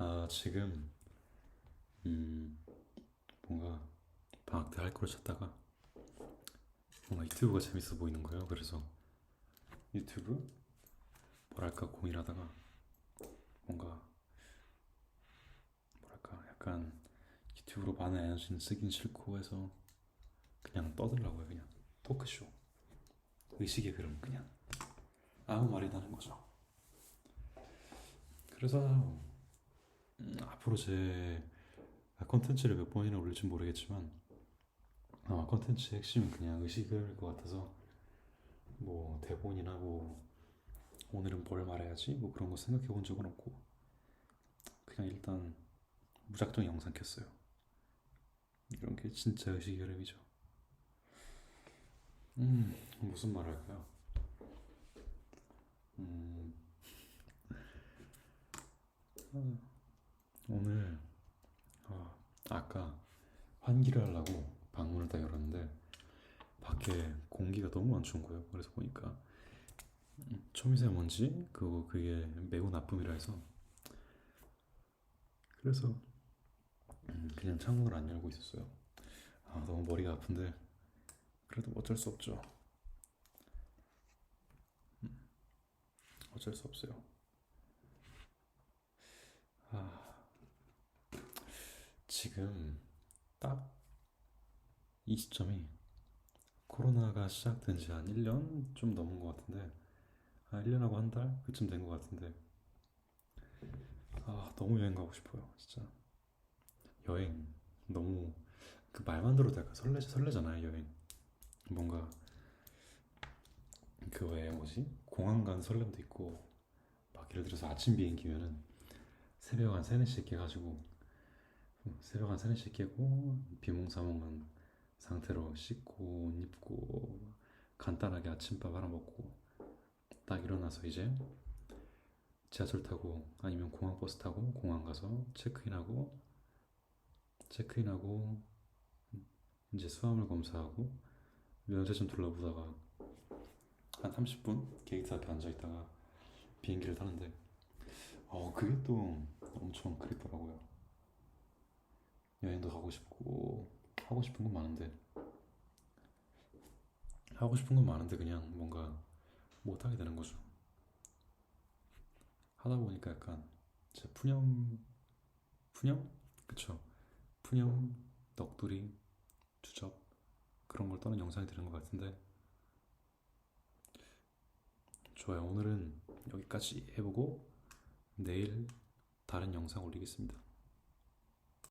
아 지금 음 뭔가 방학 때 할 걸 찾다가 뭔가 유튜브가 재밌어 보이는 거예요. 그래서 유튜브 뭐랄까 고민하다가 뭔가 뭐랄까 약간 유튜브로 많은 에너지는 쓰긴 싫고 해서 그냥 떠들라고요. 그냥 토크쇼 의식의 흐름 그냥 아무 말이나 하는 거죠. 그래서 음, 앞으로 제 컨텐츠를 몇 번이나 올릴지 모르겠지만 아마 컨텐츠의 핵심은 그냥 의식을 것 같아서 뭐 대본이나 뭐 오늘은 뭘 말해야지 뭐 그런 거 생각해 본 적은 없고 그냥 일단 무작정 영상 켰어요. 이런 게 진짜 의식의 흐름이죠. 음 무슨 말 할까요? 음 오늘 아, 아까 환기를 하려고 방문을 딱 열었는데 밖에 공기가 너무 안 좋은 거예요. 그래서 보니까 음, 초미세먼지 그거 그게 매우 나쁨이라 해서 그래서 음, 그냥 창문을 안 열고 있었어요. 아 너무 머리가 아픈데 그래도 어쩔 수 없죠. 음, 어쩔 수 없어요. 지금 딱 이 시점이 코로나가 시작된 지 한 1년 좀 넘은 것 같은데 아 1년하고 한 달? 그쯤 된 것 같은데. 아 너무 여행 가고 싶어요 진짜. 여행. 너무 그 말만 들어도 약간 설레 설레잖아요 여행. 뭔가 그 외에 뭐지? 공항 간 설렘도 있고 막 예를 들어서 아침 비행기면은 새벽 한 3, 4시에 깨가지고 새벽 한 3, 4시에 깨고 비몽사몽한 상태로 씻고 옷 입고 간단하게 아침밥 하나 먹고 딱 일어나서 이제 지하철 타고 아니면 공항 버스 타고 공항 가서 체크인하고 체크인하고 이제 수화물 검사하고 면세점 둘러보다가 한 30분 게이트 앞에 앉아 있다가 비행기를 타는데 어 그게 또 엄청 그립더라고요. 여행도 가고 싶고 하고 싶은 건 많은데. 하고 싶은 건 많은데 그냥 뭔가 못 하게 되는 거죠. 하다 보니까 약간 제 푸념 푸념? 그쵸. 푸념 넋두리 주접 그런 걸 떠는 영상이 되는 것 같은데. 좋아요. 오늘은 여기까지 해보고 내일 다른 영상 올리겠습니다.